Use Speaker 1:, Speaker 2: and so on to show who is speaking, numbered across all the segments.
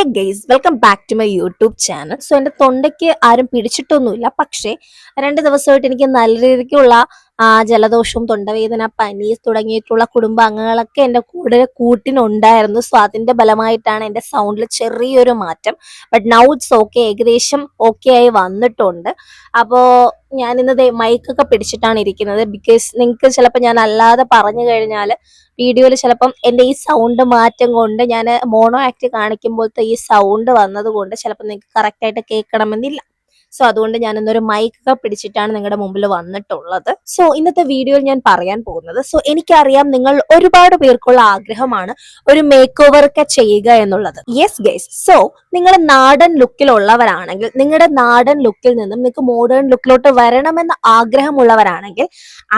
Speaker 1: Hey guys welcome back to my YouTube channel so എന്റെ തൊണ്ടയ്ക്ക് ആരും പിടിച്ചിട്ടൊന്നുമില്ല. പക്ഷേ രണ്ട് ദിവസമായിട്ട് എനിക്ക് നല്ല രീതിക്കുള്ള ജലദോഷവും തൊണ്ടവേദന പനി തുടങ്ങിയിട്ടുള്ള കുടുംബാംഗങ്ങളൊക്കെ എന്റെ കൂടെ കൂട്ടിനുണ്ടായിരുന്നു. സോ അതിന്റെ ഫലമായിട്ടാണ് എന്റെ സൗണ്ടിൽ ചെറിയൊരു മാറ്റം. ബട്ട് നൗ ഇറ്റ്സ് ഓക്കെ ഏകദേശം ഓക്കെ ആയി വന്നിട്ടുണ്ട്. അപ്പോൾ ഇന്ന് മൈക്കൊക്കെ പിടിച്ചിട്ടാണ് ഇരിക്കുന്നത്. ബിക്കോസ് നിങ്ങൾക്ക് ചിലപ്പോൾ ഞാൻ അല്ലാതെ പറഞ്ഞു കഴിഞ്ഞാൽ വീഡിയോയിൽ ചിലപ്പം എന്റെ ഈ സൗണ്ട് മാറ്റം കൊണ്ട് ഞാൻ മോണോ ആക്ട് കാണിക്കുമ്പോഴത്തെ ഈ സൗണ്ട് വന്നത് കൊണ്ട് ചിലപ്പോൾ നിങ്ങൾക്ക് കറക്റ്റായിട്ട് കേൾക്കണമെന്നില്ല. സോ അതുകൊണ്ട് ഞാൻ ഇന്നൊരു മൈക്കൊക്കെ പിടിച്ചിട്ടാണ് നിങ്ങളുടെ മുമ്പിൽ വന്നിട്ടുള്ളത്. സോ ഇന്നത്തെ വീഡിയോയിൽ ഞാൻ പറയാൻ പോകുന്നത് സോ എനിക്കറിയാം നിങ്ങൾ ഒരുപാട് പേർക്കുള്ള ആഗ്രഹമാണ് ഒരു മേക്ക് ഓവർ ഒക്കെ ചെയ്യുക എന്നുള്ളത്. യെസ് ഗൈസ് സോ നിങ്ങൾ നാടൻ ലുക്കിലുള്ളവരാണെങ്കിൽ നിങ്ങളുടെ നാടൻ ലുക്കിൽ നിന്നും നിങ്ങൾക്ക് മോഡേൺ ലുക്കിലോട്ട് വരണമെന്ന ആഗ്രഹമുള്ളവരാണെങ്കിൽ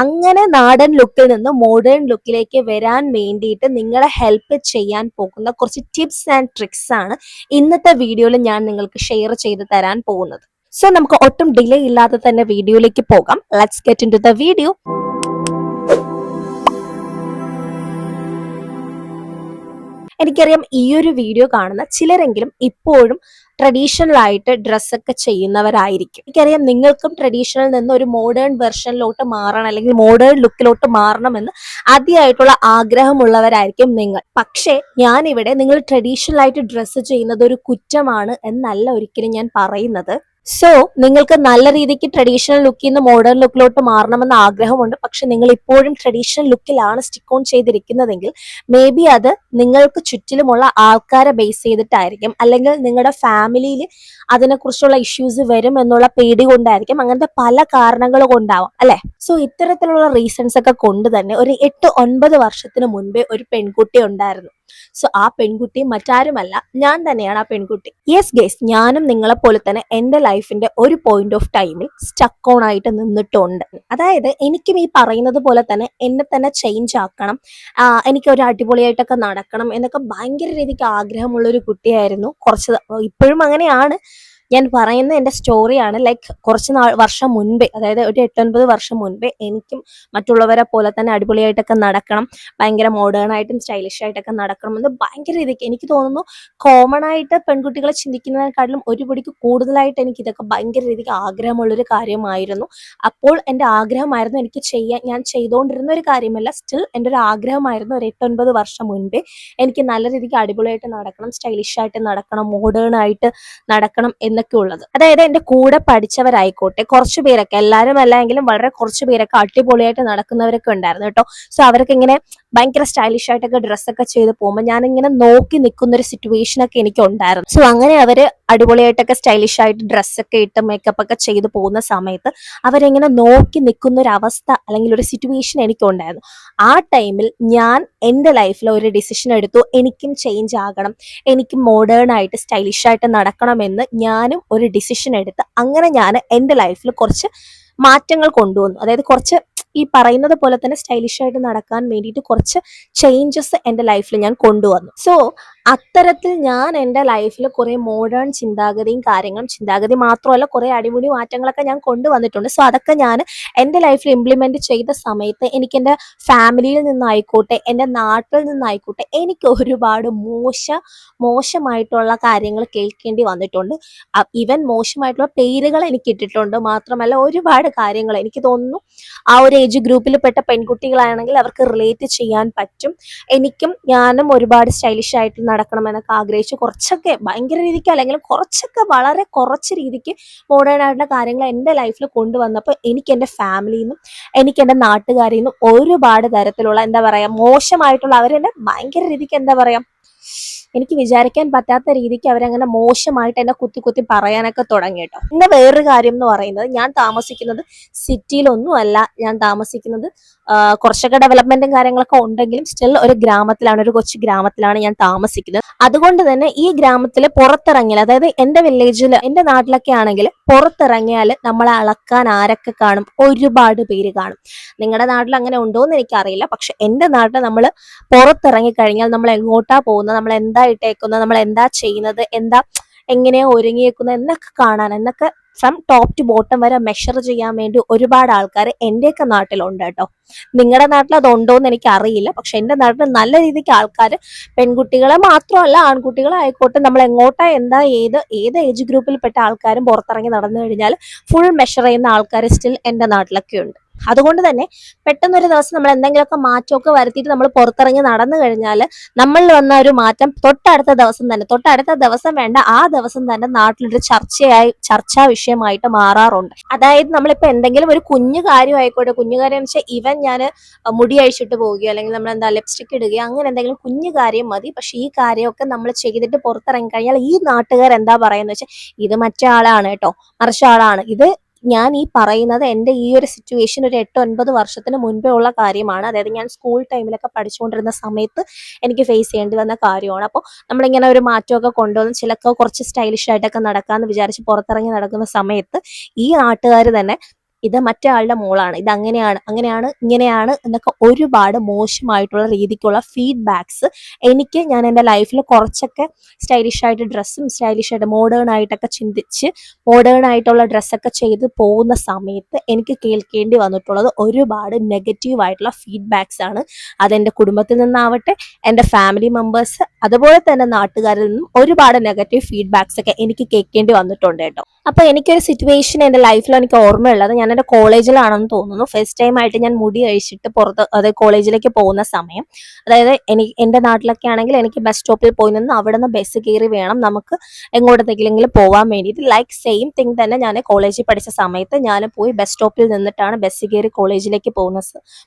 Speaker 1: അങ്ങനെ നാടൻ ലുക്കിൽ നിന്ന് മോഡേൺ ലുക്കിലേക്ക് വരാൻ വേണ്ടിയിട്ട് നിങ്ങളെ ഹെൽപ്പ് ചെയ്യാൻ പോകുന്ന കുറച്ച് ടിപ്സ് ആൻഡ് ട്രിക്സ് ആണ് ഇന്നത്തെ വീഡിയോയിൽ ഞാൻ നിങ്ങൾക്ക് ഷെയർ ചെയ്ത് തരാൻ പോകുന്നത്. സോ നമുക്ക് ഒട്ടും ഡിലേ ഇല്ലാതെ തന്നെ വീഡിയോയിലേക്ക് പോകാം. Let's get into the video എനിക്കറിയാം ഈ ഒരു വീഡിയോ കാണുന്ന ചിലരെങ്കിലും ഇപ്പോഴും ട്രഡീഷണൽ ആയിട്ട് ഡ്രസ്സൊക്കെ ചെയ്യുന്നവരായിരിക്കും. എനിക്കറിയാം നിങ്ങൾക്കും ട്രഡീഷണൽ നിന്ന് ഒരു മോഡേൺ വെർഷനിലോട്ട് മാറണം അല്ലെങ്കിൽ മോഡേൺ ലുക്കിലോട്ട് മാറണമെന്ന് ആദ്യമായിട്ടുള്ള ആഗ്രഹമുള്ളവരായിരിക്കും നിങ്ങൾ. പക്ഷേ ഞാനിവിടെ നിങ്ങൾ ട്രഡീഷണൽ ആയിട്ട് ഡ്രസ്സ് ചെയ്യുന്നത് ഒരു കുറ്റമാണ് എന്നല്ല ഒരിക്കലും ഞാൻ പറയുന്നത്. സോ നിങ്ങൾക്ക് നല്ല രീതിക്ക് ട്രഡീഷണൽ ലുക്കിൽ നിന്ന് മോഡേൺ ലുക്കിലോട്ട് മാറണമെന്ന് ആഗ്രഹമുണ്ട്. പക്ഷെ നിങ്ങൾ ഇപ്പോഴും ട്രഡീഷണൽ ലുക്കിലാണ് സ്റ്റിക്ക് ഓൺ ചെയ്തിരിക്കുന്നതെങ്കിൽ മേ ബി അത് നിങ്ങൾക്ക് ചുറ്റിലുമുള്ള ആൾക്കാരെ ബേസ് ചെയ്തിട്ടായിരിക്കും. അല്ലെങ്കിൽ നിങ്ങളുടെ ഫാമിലിയിൽ അതിനെക്കുറിച്ചുള്ള ഇഷ്യൂസ് വരും എന്നുള്ള പേടി കൊണ്ടായിരിക്കും. അങ്ങനത്തെ പല കാരണങ്ങൾ കൊണ്ടാവാം അല്ലെ? സോ ഇത്തരത്തിലുള്ള റീസൺസ് ഒക്കെ കൊണ്ട് തന്നെ ഒരു എട്ട് ഒൻപത് വർഷത്തിന് മുൻപേ ഒരു പെൺകുട്ടി ഉണ്ടായിരുന്നു. സോ ആ പെൺകുട്ടി മറ്റാരുമല്ല ഞാൻ തന്നെയാണ് ആ പെൺകുട്ടി. യെസ് ഗേസ് ഞാനും നിങ്ങളെ പോലെ തന്നെ എന്റെ ലൈഫിന്റെ ഒരു പോയിന്റ് ഓഫ് ടൈമിൽ സ്റ്റക്ക് ഓൺ ആയിട്ട് നിന്നിട്ടുണ്ട്. അതായത് എനിക്കും ഈ പറയുന്നത് പോലെ തന്നെ എന്നെ തന്നെ ചേഞ്ച് ആക്കണം എനിക്ക് ഒരു അടിപൊളിയായിട്ടൊക്കെ നടക്കണം എന്നൊക്കെ ഭയങ്കര രീതിക്ക് ആഗ്രഹമുള്ള ഒരു കുട്ടിയായിരുന്നു. കുറച്ച് ഇപ്പോഴും അങ്ങനെയാണ്. ഞാൻ പറയുന്ന എന്റെ സ്റ്റോറിയാണ് ലൈക്ക് കുറച്ച് നാൾ വർഷം മുൻപേ അതായത് ഒരു എട്ടൊൻപത് വർഷം മുൻപേ എനിക്കും മറ്റുള്ളവരെ പോലെ തന്നെ അടിപൊളിയായിട്ടൊക്കെ നടക്കണം ഭയങ്കര മോഡേൺ ആയിട്ടും സ്റ്റൈലിഷ് ആയിട്ടൊക്കെ നടക്കണം എന്ന് ഭയങ്കര രീതിക്ക് എനിക്ക് തോന്നുന്നു കോമൺ ആയിട്ട് പെൺകുട്ടികളെ ചിന്തിക്കുന്നതിനെക്കാട്ടിലും ഒരു പിടിക്ക് കൂടുതലായിട്ട് എനിക്ക് ഇതൊക്കെ ഭയങ്കര രീതിക്ക് ആഗ്രഹമുള്ളൊരു കാര്യമായിരുന്നു. അപ്പോൾ എന്റെ ആഗ്രഹമായിരുന്നു എനിക്ക് ചെയ്യാൻ ഞാൻ ചെയ്തുകൊണ്ടിരുന്ന ഒരു കാര്യമല്ല സ്റ്റിൽ എന്റെ ഒരു ആഗ്രഹമായിരുന്നു ഒരു എട്ടൊൻപത് വർഷം മുൻപേ എനിക്ക് നല്ല രീതിക്ക് അടിപൊളിയായിട്ട് നടക്കണം സ്റ്റൈലിഷ് ആയിട്ട് നടക്കണം മോഡേൺ ആയിട്ട് നടക്കണം എന്നൊക്കെ ഉള്ളത്? അതായത് എന്റെ കൂടെ പഠിച്ചവരായിക്കോട്ടെ കുറച്ചു പേരൊക്കെ എല്ലാവരും അല്ലെങ്കിലും വളരെ കുറച്ചു പേരൊക്കെ അടിപൊളിയായിട്ട് നടക്കുന്നവരൊക്കെ ഉണ്ടായിരുന്നു കേട്ടോ. സോ അവരൊക്കെ ഇങ്ങനെ ഭയങ്കര സ്റ്റൈലിഷ് ആയിട്ടൊക്കെ ഡ്രസ്സൊക്കെ ചെയ്ത് പോകുമ്പോൾ ഞാൻ ഇങ്ങനെ നോക്കി നിൽക്കുന്ന ഒരു സിറ്റുവേഷൻ ഒക്കെ എനിക്ക് ഉണ്ടായിരുന്നു സോ അങ്ങനെ അവർ അടിപൊളിയായിട്ടൊക്കെ സ്റ്റൈലിഷ് ആയിട്ട് ഡ്രസ്സൊക്കെ ഇട്ട് മേക്കപ്പ് ഒക്കെ ചെയ്ത് പോകുന്ന സമയത്ത് അവരെങ്ങനെ നോക്കി നിൽക്കുന്ന ഒരു അവസ്ഥ അല്ലെങ്കിൽ ഒരു സിറ്റുവേഷൻ എനിക്ക് ഉണ്ടായിരുന്നു ആ ടൈമിൽ ഞാൻ എന്റെ ലൈഫിൽ ഒരു ഡിസിഷൻ എടുത്തു. എനിക്കും ചേഞ്ച് ആകണം. എനിക്കും മോഡേൺ ആയിട്ട് സ്റ്റൈലിഷ് ആയിട്ട് നടക്കണമെന്ന് ഞാനും ഒരു ഡിസിഷൻ എടുത്ത് അങ്ങനെ ഞാൻ എന്റെ ലൈഫിൽ കുറച്ച് മാറ്റങ്ങൾ കൊണ്ടുവന്നു. അതായത് കുറച്ച് ഈ പറയുന്നത് പോലെ തന്നെ സ്റ്റൈലിഷ് ആയിട്ട് നടക്കാൻ വേണ്ടിയിട്ട് കുറച്ച് ചേഞ്ചസ് എന്റെ ലൈഫിൽ ഞാൻ കൊണ്ടുവന്നു. സോ അത്തരത്തിൽ ഞാൻ എന്റെ ലൈഫിൽ കുറേ മോഡേൺ ചിന്താഗതിയും കാര്യങ്ങളും ചിന്താഗതി മാത്രമല്ല കുറേ അടിമുടി മാറ്റങ്ങളൊക്കെ ഞാൻ കൊണ്ടുവന്നിട്ടുണ്ട്. സോ അതൊക്കെ ഞാൻ എന്റെ ലൈഫിൽ ഇംപ്ലിമെന്റ് ചെയ്ത സമയത്ത് എനിക്ക് എന്റെ ഫാമിലിയിൽ നിന്നായിക്കോട്ടെ എന്റെ നാട്ടിൽ നിന്നായിക്കോട്ടെ എനിക്ക് ഒരുപാട് മോശ മോശമായിട്ടുള്ള കാര്യങ്ങൾ കേൾക്കേണ്ടി വന്നിട്ടുണ്ട്. ഈവൻ മോശമായിട്ടുള്ള പേരുകൾ എനിക്ക് ഇട്ടിട്ടുണ്ട്. മാത്രമല്ല ഒരുപാട് കാര്യങ്ങൾ എനിക്ക് തോന്നുന്നു ആ ഒരു ഏജ് ഗ്രൂപ്പിൽ പെട്ട പെൺകുട്ടികളാണെങ്കിൽ അവർക്ക് റിലേറ്റ് ചെയ്യാൻ പറ്റും. എനിക്കും ഞാനും ഒരുപാട് സ്റ്റൈലിഷ് ആയിട്ട് നടക്കണം എന്നൊക്കെ ആഗ്രഹിച്ചു. കുറച്ചൊക്കെ ഭയങ്കര രീതിക്ക് അല്ലെങ്കിൽ കുറച്ചൊക്കെ വളരെ കുറച്ച് രീതിക്ക് മോഡേൺ ആയിട്ടുള്ള കാര്യങ്ങൾ എന്റെ ലൈഫിൽ കൊണ്ടുവന്നപ്പോൾ എനിക്ക് എന്റെ ഫാമിലിയിൽ നിന്നും എനിക്ക് എന്റെ നാട്ടുകാരിൽ നിന്നും ഒരുപാട് തരത്തിലുള്ള എന്താ പറയുക മോശമായിട്ടുള്ള അവരെന്നെ ഭയങ്കര രീതിക്ക് എന്താ പറയാ എനിക്ക് വിചാരിക്കാൻ പറ്റാത്ത രീതിക്ക് അവരങ്ങനെ മോശമായിട്ട് എന്നെ കുത്തി കുത്തി പറയാനൊക്കെ തുടങ്ങി കേട്ടോ പിന്നെ വേറൊരു കാര്യം എന്ന് പറയുന്നത് ഞാൻ താമസിക്കുന്നത് സിറ്റിയിലൊന്നും അല്ല. ഞാൻ താമസിക്കുന്നത് കുറച്ചൊക്കെ ഡെവലപ്മെന്റും കാര്യങ്ങളൊക്കെ ഉണ്ടെങ്കിലും സ്റ്റിൽ ഒരു ഗ്രാമത്തിലാണ് ഒരു കൊച്ചു ഗ്രാമത്തിലാണ് ഞാൻ താമസിക്കുന്നത്. അതുകൊണ്ട് തന്നെ ഈ ഗ്രാമത്തിൽ പുറത്തിറങ്ങിയാൽ അതായത് എന്റെ വില്ലേജിൽ എന്റെ നാട്ടിലൊക്കെ ആണെങ്കിൽ പുറത്തിറങ്ങിയാൽ നമ്മളെ അളക്കാൻ ആരൊക്കെ കാണും? ഒരുപാട് പേര് കാണും. നിങ്ങളുടെ നാട്ടിൽ അങ്ങനെ ഉണ്ടോ എന്ന് എനിക്കറിയില്ല. പക്ഷെ എന്റെ നാട്ടിൽ നമ്മൾ പുറത്തിറങ്ങി കഴിഞ്ഞാൽ നമ്മൾ എങ്ങോട്ടാ പോകുന്നത്? നമ്മൾ എന്താ ഇട്ടേക്കുന്നത് നമ്മൾ എന്താ ചെയ്യുന്നത് എന്താ എങ്ങനെയാ ഒരുങ്ങിയേക്കുന്നത് എന്നൊക്കെ കാണാൻ എന്നൊക്കെ ഫ്രം ടോപ്പ് ടു ബോട്ടം വരെ മെഷർ ചെയ്യാൻ വേണ്ടി ഒരുപാട് ആൾക്കാർ എന്റെയൊക്കെ നാട്ടിലുണ്ട് കേട്ടോ. നിങ്ങളുടെ നാട്ടിൽ അതുണ്ടോ എന്ന് എനിക്ക് അറിയില്ല പക്ഷെ എന്റെ നാട്ടിൽ നല്ല രീതിക്ക് ആൾക്കാർ പെൺകുട്ടികളെ മാത്രമല്ല ആൺകുട്ടികളായിക്കോട്ടെ നമ്മൾ എങ്ങോട്ടാ എന്താ ഏത് ഏത് ഏജ് ഗ്രൂപ്പിൽപ്പെട്ട ആൾക്കാരും പുറത്തിറങ്ങി നടന്നു കഴിഞ്ഞാൽ ഫുൾ മെഷർ ചെയ്യുന്ന ആൾക്കാർ സ്റ്റിൽ എന്റെ നാട്ടിലൊക്കെ ഉണ്ട് അതുകൊണ്ട് തന്നെ പെട്ടെന്നൊരു ദിവസം നമ്മൾ എന്തെങ്കിലുമൊക്കെ മാറ്റമൊക്കെ വരുത്തിയിട്ട് നമ്മൾ പുറത്തിറങ്ങി നടന്നു കഴിഞ്ഞാൽ നമ്മളിൽ വന്ന ഒരു മാറ്റം തൊട്ടടുത്ത ദിവസം തന്നെ തൊട്ടടുത്ത ദിവസം വേണ്ട ആ ദിവസം തന്നെ നാട്ടിലൊരു ചർച്ചയായി ചർച്ചാ വിഷയമായിട്ട് മാറാറുണ്ട്. അതായത് നമ്മളിപ്പോ എന്തെങ്കിലും ഒരു കുഞ്ഞു കാര്യം ആയിക്കോട്ടെ കുഞ്ഞു കാര്യം എന്ന് വെച്ചാൽ ഇവൻ ഞാൻ മുടി അഴിച്ചിട്ട് പോവുകയോ അല്ലെങ്കിൽ നമ്മൾ എന്താ ലിപ്സ്റ്റിക് ഇടുകയോ അങ്ങനെ എന്തെങ്കിലും കുഞ്ഞു കാര്യം മതി. പക്ഷെ ഈ കാര്യമൊക്കെ നമ്മൾ ചെയ്തിട്ട് പുറത്തിറങ്ങി കഴിഞ്ഞാൽ ഈ നാട്ടുകാർ എന്താ പറയുന്നത് വെച്ചാൽ ഇത് മറ്റേ ആളാണ് കേട്ടോ മറിച്ച ആളാണ്. ഇത് ഞാൻ ഈ പറയുന്നത് എന്റെ ഈ ഒരു സിറ്റുവേഷൻ ഒരു എട്ട് ഒൻപത് വർഷത്തിന് മുൻപേ ഉള്ള കാര്യമാണ്. അതായത് ഞാൻ സ്കൂൾ ടൈമിലൊക്കെ പഠിച്ചുകൊണ്ടിരുന്ന സമയത്ത് എനിക്ക് ഫേസ് ചെയ്യേണ്ടി വന്ന കാര്യമാണ്. അപ്പോൾ നമ്മളിങ്ങനെ ഒരു മാറ്റമൊക്കെ കൊണ്ടുവന്ന് ചിലക്ക് കുറച്ച് സ്റ്റൈലിഷ് ആയിട്ടൊക്കെ നടക്കാമെന്ന് വിചാരിച്ച് പുറത്തിറങ്ങി നടക്കുന്ന സമയത്ത് ഈ നാട്ടുകാർ തന്നെ ഇത് മറ്റേ മോളാണ്. ഇത് അങ്ങനെയാണ് അങ്ങനെയാണ് ഇങ്ങനെയാണ് എന്നൊക്കെ ഒരുപാട് മോശമായിട്ടുള്ള രീതിക്കുള്ള ഫീഡ്ബാക്സ് എനിക്ക് ഞാൻ എന്റെ ലൈഫിൽ കുറച്ചൊക്കെ സ്റ്റൈലിഷ് ആയിട്ട് ഡ്രസ്സും സ്റ്റൈലിഷ് ആയിട്ട് മോഡേൺ ആയിട്ടൊക്കെ ചിന്തിച്ച് മോഡേൺ ആയിട്ടുള്ള ഡ്രസ്സൊക്കെ ചെയ്ത് പോകുന്ന സമയത്ത് എനിക്ക് കേൾക്കേണ്ടി വന്നിട്ടുള്ളത് ഒരുപാട് നെഗറ്റീവ് ആയിട്ടുള്ള ഫീഡ്ബാക്സ് ആണ്. അതെന്റെ കുടുംബത്തിൽ നിന്നാവട്ടെ എന്റെ ഫാമിലി മെമ്പേഴ്സ് അതുപോലെ തന്നെ നാട്ടുകാരിൽ നിന്നും ഒരുപാട് നെഗറ്റീവ് ഫീഡ്ബാക്സ് ഒക്കെ എനിക്ക് കേൾക്കേണ്ടി വന്നിട്ടുണ്ട് കേട്ടോ. അപ്പോൾ എനിക്കൊരു സിറ്റുവേഷൻ എന്റെ ലൈഫിൽ എനിക്ക് ഓർമ്മയുള്ളത്. ഞാൻ എന്റെ കോളേജിലാണെന്ന് തോന്നുന്നു. ഫസ്റ്റ് ടൈം ആയിട്ട് ഞാൻ മുടി അഴിച്ചിട്ട് പുറത്ത് അതായത് കോളേജിലേക്ക് പോകുന്ന സമയം. അതായത് എനിക്ക് എന്റെ നാട്ടിലൊക്കെ ആണെങ്കിൽ എനിക്ക് ബസ് സ്റ്റോപ്പിൽ പോയി നിന്ന് അവിടെ നിന്ന് ബസ് കയറി വേണം നമുക്ക് എങ്ങോട്ടേക്കെങ്കിലും പോകാൻ വേണ്ടിയിട്ട്. ലൈക്ക് സെയിം തിങ് തന്നെ ഞാൻ കോളേജിൽ പഠിച്ച സമയത്ത് ഞാൻ പോയി ബസ് സ്റ്റോപ്പിൽ നിന്നിട്ടാണ് ബസ് കയറി കോളേജിലേക്ക് പോകുന്ന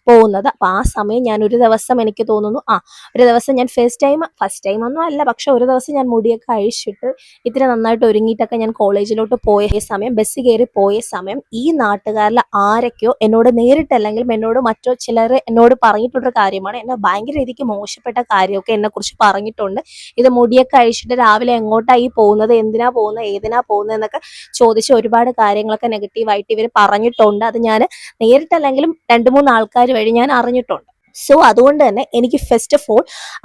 Speaker 1: പോകുന്നത്. അപ്പോൾ ആ സമയം ഞാൻ ഒരു ദിവസം എനിക്ക് തോന്നുന്നു ആ ഒരു ദിവസം ഞാൻ ഫസ്റ്റ് ടൈം ഫസ്റ്റ് ടൈം ഒന്നും അല്ല പക്ഷെ ഒരു ദിവസം ഞാൻ മുടിയൊക്കെ അഴിച്ചിട്ട് ഇത്തിരി നന്നായിട്ട് ഒരുങ്ങിയിട്ടൊക്കെ ഞാൻ കോളേജിലോട്ട് പോയ സമയം ബസ് കയറി പോയ സമയം ഈ നാട്ടുകാരിൽ ആരൊക്കെയോ എന്നോട് നേരിട്ടല്ലെങ്കിലും എന്നോട് മറ്റോ ചിലർ എന്നോട് പറഞ്ഞിട്ടുള്ളൊരു കാര്യമാണ്. എന്നെ ഭയങ്കര രീതിക്ക് മോശപ്പെട്ട കാര്യമൊക്കെ എന്നെ കുറിച്ച് പറഞ്ഞിട്ടുണ്ട്. ഇത് മുടിയൊക്കെ അഴിച്ചിട്ട് രാവിലെ എങ്ങോട്ടായി പോകുന്നത് എന്തിനാ പോകുന്നത് ഏതിനാ പോകുന്നത് എന്നൊക്കെ ചോദിച്ച് ഒരുപാട് കാര്യങ്ങളൊക്കെ നെഗറ്റീവായിട്ട് ഇവർ പറഞ്ഞിട്ടുണ്ട്. അത് ഞാൻ നേരിട്ടല്ലെങ്കിലും രണ്ട് മൂന്ന് ആൾക്കാർ വഴി ഞാൻ അറിഞ്ഞിട്ടുണ്ട്. സോ അതുകൊണ്ട് തന്നെ എനിക്ക് ഫസ്റ്റ് ഓഫ് ഓൾ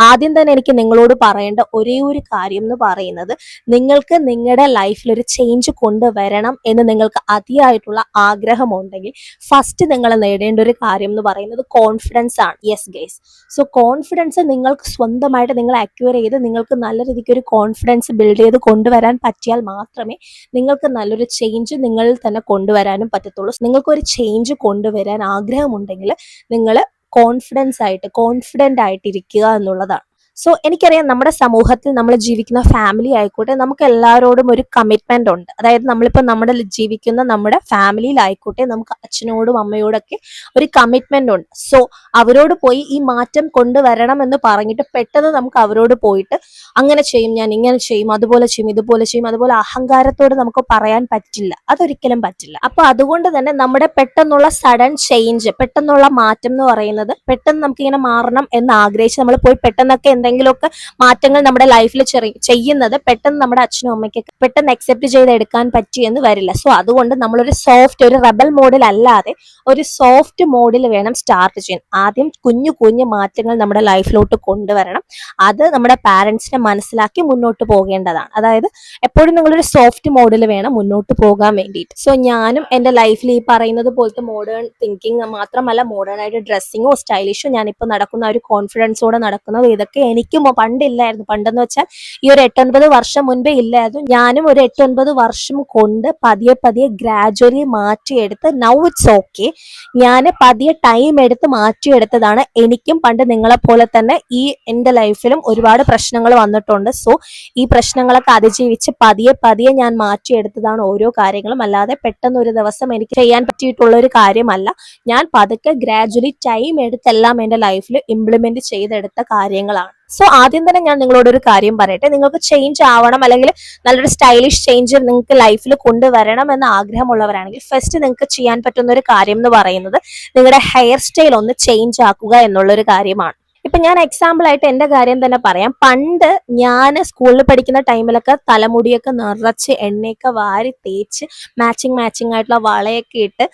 Speaker 1: ആദ്യം തന്നെ എനിക്ക് നിങ്ങളോട് പറയേണ്ട ഒരേ ഒരു കാര്യം എന്ന് പറയുന്നത് നിങ്ങൾക്ക് നിങ്ങളുടെ ലൈഫിൽ ഒരു ചേഞ്ച് കൊണ്ടുവരണം എന്ന് നിങ്ങൾക്ക് അതിയായിട്ടുള്ള ആഗ്രഹമുണ്ടെങ്കിൽ ഫസ്റ്റ് നിങ്ങൾ നേടേണ്ട ഒരു കാര്യം എന്ന് പറയുന്നത് കോൺഫിഡൻസ് ആണ്. യെസ് ഗൈസ് സോ കോൺഫിഡൻസ് നിങ്ങൾക്ക് സ്വന്തമായിട്ട് നിങ്ങൾ അക്യൂർ ചെയ്ത് നിങ്ങൾക്ക് നല്ല രീതിക്ക് ഒരു കോൺഫിഡൻസ് ബിൽഡ് ചെയ്ത് കൊണ്ടുവരാൻ പറ്റിയാൽ മാത്രമേ നിങ്ങൾക്ക് നല്ലൊരു ചേഞ്ച് നിങ്ങളിൽ തന്നെ കൊണ്ടുവരാനും പറ്റത്തുള്ളൂ. നിങ്ങൾക്ക് ഒരു ചേഞ്ച് കൊണ്ടുവരാൻ ആഗ്രഹമുണ്ടെങ്കിൽ നിങ്ങൾ കോൺഫിഡൻസ് ആയിട്ട് കോൺഫിഡന്റ് ആയിട്ടിരിക്കുക എന്നുള്ളതാണ്. സോ എനിക്കറിയാം നമ്മുടെ സമൂഹത്തിൽ നമ്മൾ ജീവിക്കുന്ന ഫാമിലി ആയിക്കോട്ടെ നമുക്ക് എല്ലാവരോടും ഒരു കമ്മിറ്റ്മെന്റ് ഉണ്ട്. അതായത് നമ്മളിപ്പോൾ നമ്മുടെ ജീവിക്കുന്ന നമ്മുടെ ഫാമിലിയിലായിക്കോട്ടെ നമുക്ക് അച്ഛനോടും അമ്മയോടൊക്കെ ഒരു കമ്മിറ്റ്മെന്റ് ഉണ്ട്. സോ അവരോട് പോയി ഈ മാറ്റം കൊണ്ടുവരണം എന്ന് പറഞ്ഞിട്ട് പെട്ടെന്ന് നമുക്ക് അവരോട് പോയിട്ട് അങ്ങനെ ചെയ്യും ഞാൻ ഇങ്ങനെ ചെയ്യും അതുപോലെ ചെയ്യും ഇതുപോലെ ചെയ്യും അതുപോലെ അഹങ്കാരത്തോട് നമുക്ക് പറയാൻ പറ്റില്ല. അതൊരിക്കലും പറ്റില്ല. അപ്പൊ അതുകൊണ്ട് തന്നെ നമ്മുടെ പെട്ടെന്നുള്ള സഡൻ ചേഞ്ച് പെട്ടെന്നുള്ള മാറ്റം എന്ന് പറയുന്നത് പെട്ടെന്ന് നമുക്ക് ഇങ്ങനെ മാറണം എന്ന് ആഗ്രഹിച്ച് നമ്മൾ പോയി പെട്ടെന്നൊക്കെ എന്തെങ്കിലുമൊക്കെ മാറ്റങ്ങൾ നമ്മുടെ ലൈഫിൽ ചെയ്യുന്നത് പെട്ടെന്ന് നമ്മുടെ അച്ഛനും അമ്മയ്ക്കൊക്കെ പെട്ടെന്ന് അക്സെപ്റ്റ് ചെയ്ത് എടുക്കാൻ പറ്റിയെന്ന് വരില്ല. സോ അതുകൊണ്ട് നമ്മളൊരു സോഫ്റ്റ് ഒരു റബൽ മോഡിൽ അല്ലാതെ ഒരു സോഫ്റ്റ് മോഡിൽ വേണം സ്റ്റാർട്ട് ചെയ്യാൻ. ആദ്യം കുഞ്ഞു കുഞ്ഞു മാറ്റങ്ങൾ നമ്മുടെ ലൈഫിലോട്ട് കൊണ്ടുവരണം. അത് നമ്മുടെ പാരന്റ്സിനെ മനസ്സിലാക്കി മുന്നോട്ട് പോകേണ്ടതാണ്. അതായത് എപ്പോഴും നിങ്ങളൊരു സോഫ്റ്റ് മോഡിൽ വേണം മുന്നോട്ട് പോകാൻ വേണ്ടിയിട്ട്. സോ ഞാനും എന്റെ ലൈഫിൽ ഈ പറയുന്നത് പോലത്തെ മോഡേൺ തിങ്കിങ് മാത്രമല്ല മോഡേൺ ആയിട്ട് ഡ്രസ്സിങ്ങോ സ്റ്റൈലിഷോ ഞാനിപ്പോൾ നടക്കുന്ന ഒരു കോൺഫിഡൻസോടെ നടക്കുന്നത് ഇതൊക്കെ പണ്ടില്ലായിരുന്നു. പണ്ടെന്ന് വെച്ചാൽ ഈ ഒരു എട്ടൊൻപത് വർഷം മുൻപേ ഇല്ലായിരുന്നു. ഞാനും ഒരു എട്ടൊൻപത് വർഷം കൊണ്ട് പതിയെ പതിയെ ഗ്രാജുവലി മാറ്റിയെടുത്ത് നൗ ഇറ്റ്സ് ഓക്കെ ഞാൻ പതിയെ ടൈം എടുത്ത് മാറ്റിയെടുത്തതാണ്. എനിക്കും പണ്ട് നിങ്ങളെ പോലെ തന്നെ ഈ എന്റെ ലൈഫിലും ഒരുപാട് പ്രശ്നങ്ങൾ വന്നിട്ടുണ്ട്. സോ ഈ പ്രശ്നങ്ങളൊക്കെ അതിജീവിച്ച് പതിയെ പതിയെ ഞാൻ മാറ്റിയെടുത്തതാണ് ഓരോ കാര്യങ്ങളും. അല്ലാതെ പെട്ടെന്ന് ഒരു ദിവസം എനിക്ക് ചെയ്യാൻ പറ്റിയിട്ടുള്ള ഒരു കാര്യമല്ല. ഞാൻ പതുക്കെ ഗ്രാജുവലി ടൈം എടുത്തെല്ലാം എന്റെ ലൈഫിൽ ഇംപ്ലിമെന്റ് ചെയ്തെടുത്ത കാര്യങ്ങളാണ്. സോ ആദ്യം തന്നെ ഞാൻ നിങ്ങളോട് ഒരു കാര്യം പറയട്ടെ. നിങ്ങൾക്ക് ചേഞ്ച് ആവണം അല്ലെങ്കിൽ നല്ലൊരു സ്റ്റൈലിഷ് ചേഞ്ച് നിങ്ങൾക്ക് ലൈഫിൽ കൊണ്ടുവരണം എന്ന ആഗ്രഹമുള്ളവരാണെങ്കിൽ ഫസ്റ്റ് നിങ്ങൾക്ക് ചെയ്യാൻ പറ്റുന്ന ഒരു കാര്യം എന്ന് പറയുന്നത് നിങ്ങളുടെ ഹെയർ സ്റ്റൈൽ ഒന്ന് ചേഞ്ച് ആക്കുക എന്നുള്ള ഒരു കാര്യമാണ്. ഇപ്പൊ ഞാൻ എക്സാമ്പിൾ ആയിട്ട് എന്റെ കാര്യം തന്നെ പറയാം. പണ്ട് ഞാൻ സ്കൂളിൽ പഠിക്കുന്ന ടൈമിലൊക്കെ തലമുടിയൊക്കെ നിറച്ച് എണ്ണയൊക്കെ വാരി തേച്ച് മാച്ചിങ് മാച്ചിങ് ആയിട്ടുള്ള വളയൊക്കെ ഇട്ട്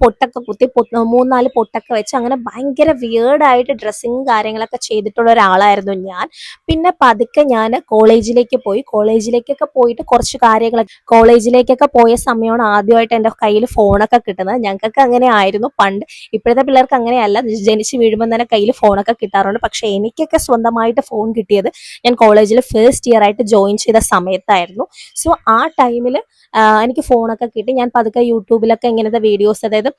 Speaker 1: പൊട്ടൊക്കെ കുത്തി മൂന്നാൽ പൊട്ടൊക്കെ വെച്ച് അങ്ങനെ ഭയങ്കര വിയേർഡായിട്ട് ഡ്രസ്സിങ് കാര്യങ്ങളൊക്കെ ചെയ്തിട്ടുള്ള ഒരാളായിരുന്നു ഞാൻ. പിന്നെ പതുക്കെ ഞാൻ കോളേജിലേക്ക് പോയി. കോളേജിലേക്കൊക്കെ പോയിട്ട് കുറച്ച് കാര്യങ്ങൾ കോളേജിലേക്കൊക്കെ പോയ സമയമാണ് ആദ്യമായിട്ട് എന്റെ കയ്യിൽ ഫോണൊക്കെ കിട്ടുന്നത്. ഞങ്ങൾക്കൊക്കെ അങ്ങനെ ആയിരുന്നു പണ്ട് ഇപ്പോഴത്തെ പിള്ളേർക്ക് അങ്ങനെയല്ല. ജനിച്ച് വീഴുമ്പോൾ തന്നെ കയ്യിൽ ഫോണൊക്കെ കിട്ടാറുണ്ട്. പക്ഷേ എനിക്കൊക്കെ സ്വന്തമായിട്ട് ഫോൺ കിട്ടിയത് ഞാൻ കോളേജിൽ ഫസ്റ്റ് ഇയർ ആയിട്ട് ജോയിൻ ചെയ്ത സമയത്തായിരുന്നു. സോ ആ ടൈമിൽ എനിക്ക് ഫോണൊക്കെ കിട്ടി. ഞാൻ പതുക്കെ യൂട്യൂബിലൊക്കെ ഇങ്ങനത്തെ വീഡിയോസ് അതായത്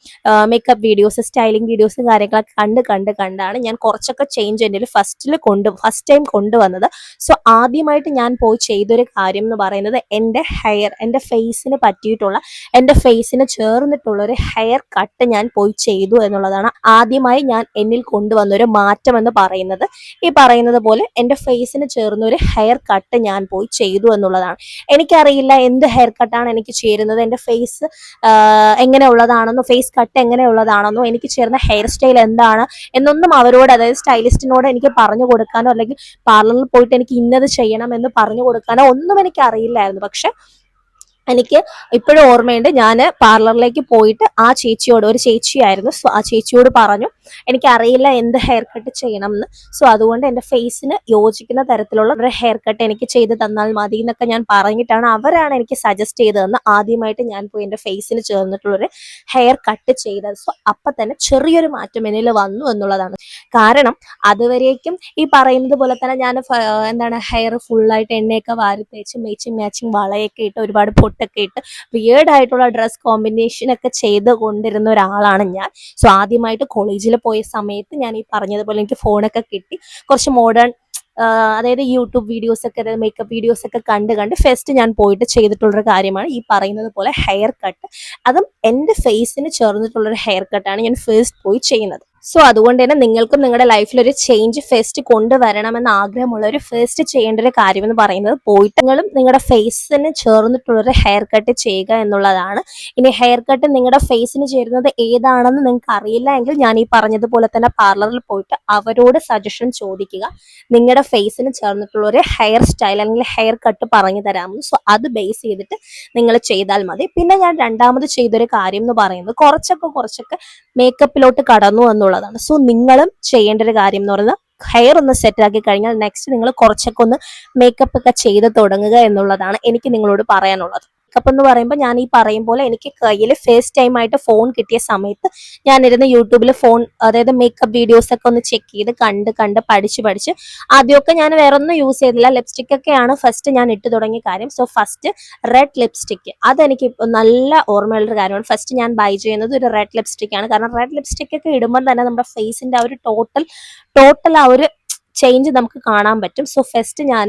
Speaker 1: മേക്കപ്പ് വീഡിയോസ് സ്റ്റൈലിംഗ് വീഡിയോസ് കാര്യങ്ങളൊക്കെ കണ്ട് കണ്ട് കണ്ടാണ് ഞാൻ കുറച്ചൊക്കെ ചേഞ്ച് എന്റെ ഫസ്റ്റിൽ കൊണ്ട് ഫസ്റ്റ് ടൈം കൊണ്ടുവന്നത് സോ ആദ്യമായിട്ട് ഞാൻ പോയി ചെയ്തൊരു കാര്യം എന്ന് പറയുന്നത് എന്റെ ഹെയർ എന്റെ ഫേസിന് പറ്റിയിട്ടുള്ള എന്റെ ഫേസിന് ചേർന്നിട്ടുള്ള ഒരു ഹെയർ കട്ട് ഞാൻ പോയി ചെയ്തു എന്നുള്ളതാണ് ആദ്യമായി ഞാൻ എന്നിൽ കൊണ്ടുവന്നൊരു മാറ്റം എന്ന് പറയുന്നത്. ഈ പറയുന്നത് പോലെ എന്റെ ഫേസിന് ചേർന്ന ഒരു ഹെയർ കട്ട് ഞാൻ പോയി ചെയ്തു എന്നുള്ളതാണ്. എനിക്കറിയില്ല എന്ത് ഹെയർ കട്ടാണ് എനിക്ക് ചേരുന്നത്. എന്റെ ഫേസ് എങ്ങനെയുള്ളതാണെന്നോ ഫേസ് കട്ട് എങ്ങനെയുള്ളതാണെന്നോ എനിക്ക് ചേർന്ന ഹെയർ സ്റ്റൈൽ എന്താണ് എന്നൊന്നും അവരോട് അതായത് സ്റ്റൈലിസ്റ്റിനോട് എനിക്ക് പറഞ്ഞു കൊടുക്കാനോ അല്ലെങ്കിൽ പാർലറിൽ പോയിട്ട് എനിക്ക് ഇന്നത് ചെയ്യണം എന്ന് പറഞ്ഞു കൊടുക്കാനോ ഒന്നും എനിക്ക് അറിയില്ലായിരുന്നു. പക്ഷെ എനിക്ക് ഇപ്പോഴും ഓർമ്മയുണ്ട്. ഞാൻ പാർലറിലേക്ക് പോയിട്ട് ആ ചേച്ചിയോട് ഒരു ചേച്ചിയായിരുന്നു. സോ ആ ചേച്ചിയോട് പറഞ്ഞു എനിക്ക് അറിയില്ല എന്ത് ഹെയർ കട്ട് ചെയ്യണം എന്ന് സോ അതുകൊണ്ട് എന്റെ ഫേസിന് യോജിക്കുന്ന തരത്തിലുള്ള ഒരു ഹെയർ കട്ട് എനിക്ക് ചെയ്ത് തന്നാൽ മതി എന്നൊക്കെ ഞാൻ പറഞ്ഞിട്ടാണ് അവരാണ് എനിക്ക് സജസ്റ്റ് ചെയ്തതെന്ന് ആദ്യമായിട്ട് ഞാൻ പോയി എന്റെ ഫേസിന് ചേർന്നിട്ടുള്ളൊരു ഹെയർ കട്ട് ചെയ്തത്. സോ അപ്പം തന്നെ ചെറിയൊരു മാറ്റം എന്നിൽ വന്നു എന്നുള്ളതാണ്. കാരണം അതുവരേക്കും ഈ പറയുന്നത് പോലെ തന്നെ ഞാൻ എന്താണ് ഹെയർ ഫുള്ളായിട്ട് എണ്ണയൊക്കെ വാരി തേച്ച് മേച്ചിങ് മാച്ചിങ് വളയൊക്കെ ഇട്ട് ഒരുപാട് പൊട്ടൊക്കെ ഇട്ട് വിയേർഡ് ആയിട്ടുള്ള ഡ്രസ് കോമ്പിനേഷൻ ഒക്കെ ചെയ്ത് കൊണ്ടിരുന്ന ഒരാളാണ് ഞാൻ. സോ ആദ്യമായിട്ട് കോളേജിൽ പോയ സമയത്ത് ഞാൻ ഈ പറഞ്ഞതുപോലെ എനിക്ക് ഫോണൊക്കെ കിട്ടി. കുറച്ച് മോഡേൺ അതായത് യൂട്യൂബ് വീഡിയോസ് ഒക്കെ അതായത് മേക്കപ്പ് വീഡിയോസ് ഒക്കെ കണ്ട് കണ്ട് ഫസ്റ്റ് ഞാൻ പോയിട്ട് ചെയ്തിട്ടുള്ളൊരു കാര്യമാണ് ഈ പറയുന്നത് പോലെ ഹെയർ കട്ട് അതും എന്റെ ഫേസിന് ചേർന്നിട്ടുള്ളൊരു ഹെയർ കട്ടാണ് ഞാൻ ഫസ്റ്റ് പോയി ചെയ്യുന്നത്. സോ അതുകൊണ്ട് തന്നെ നിങ്ങൾക്കും നിങ്ങളുടെ ലൈഫിൽ ഒരു ചേഞ്ച് ഫേസ്റ്റ് കൊണ്ടുവരണമെന്ന് ആഗ്രഹമുള്ള ഒരു ഫേസ്റ്റ് ചെയ്യേണ്ട ഒരു കാര്യം എന്ന് പറയുന്നത് പോയിട്ട് നിങ്ങളും നിങ്ങളുടെ ഫേസിന് ചേർന്നിട്ടുള്ളൊരു ഹെയർ കട്ട് ചെയ്യുക എന്നുള്ളതാണ്. ഇനി ഹെയർ കട്ട് നിങ്ങളുടെ ഫേസിന് ചേരുന്നത് ഏതാണെന്ന് നിങ്ങൾക്ക് അറിയില്ല എങ്കിൽ ഞാൻ ഈ പറഞ്ഞതുപോലെ തന്നെ പാർലറിൽ പോയിട്ട് അവരോട് സജഷൻ ചോദിക്കുക. നിങ്ങളുടെ ഫേസിന് ചേർന്നിട്ടുള്ള ഒരു ഹെയർ സ്റ്റൈൽ അല്ലെങ്കിൽ ഹെയർ കട്ട് പറഞ്ഞു തരാമെന്ന്. സോ അത് ബേസ് ചെയ്തിട്ട് നിങ്ങൾ ചെയ്താൽ മതി. പിന്നെ ഞാൻ രണ്ടാമത് ചെയ്തൊരു കാര്യം എന്ന് പറയുന്നത് കുറച്ചൊക്കെ കുറച്ചൊക്കെ മേക്കപ്പിലോട്ട് കടന്നു എന്നുള്ളതാണ് സോ നിങ്ങളും ചെയ്യേണ്ട ഒരു കാര്യം എന്ന് പറയുന്നത് ഹെയർ ഒന്ന് സെറ്റ് ആക്കി കഴിഞ്ഞാൽ നെക്സ്റ്റ് നിങ്ങൾ കുറച്ചൊക്കെ ഒന്ന് മേക്കപ്പ് ഒക്കെ ചെയ്ത് തുടങ്ങുക എന്നുള്ളതാണ് എനിക്ക് നിങ്ങളോട് പറയാനുള്ളത്. മേക്കപ്പ് എന്ന് പറയുമ്പോൾ ഞാൻ ഈ പറയും പോലെ എനിക്ക് കയ്യിൽ ഫേസ് ടൈം ആയിട്ട് ഫോൺ കിട്ടിയ സമയത്ത് ഞാനിരുന്ന് യൂട്യൂബിൽ ഫോൺ അതായത് മേക്കപ്പ് വീഡിയോസ് ഒക്കെ ഒന്ന് ചെക്ക് ചെയ്ത് കണ്ട് കണ്ട് പഠിച്ച് പഠിച്ച് ആദ്യമൊക്കെ ഞാൻ വേറെ ഒന്നും യൂസ് ചെയ്തില്ല. ലിപ്സ്റ്റിക് ഒക്കെയാണ് ഫസ്റ്റ് ഞാൻ ഇട്ട് തുടങ്ങിയ കാര്യം. സോ ഫസ്റ്റ് റെഡ് ലിപ്സ്റ്റിക് അതെനിക്ക് നല്ല ഓർമ്മയുള്ള കാര്യമാണ്. ഫസ്റ്റ് ഞാൻ ബൈ ചെയ്യുന്നത് ഒരു റെഡ് ലിപ്സ്റ്റിക് ആണ്. കാരണം റെഡ് ലിപ്സ്റ്റിക് ഒക്കെ ഇടുമ്പോൾ തന്നെ നമ്മുടെ ഫേസിന്റെ ആ ഒരു ടോട്ടൽ ടോട്ടൽ ആ ഒരു ചേഞ്ച് നമുക്ക് കാണാൻ പറ്റും. സോ ഫസ്റ്റ് ഞാൻ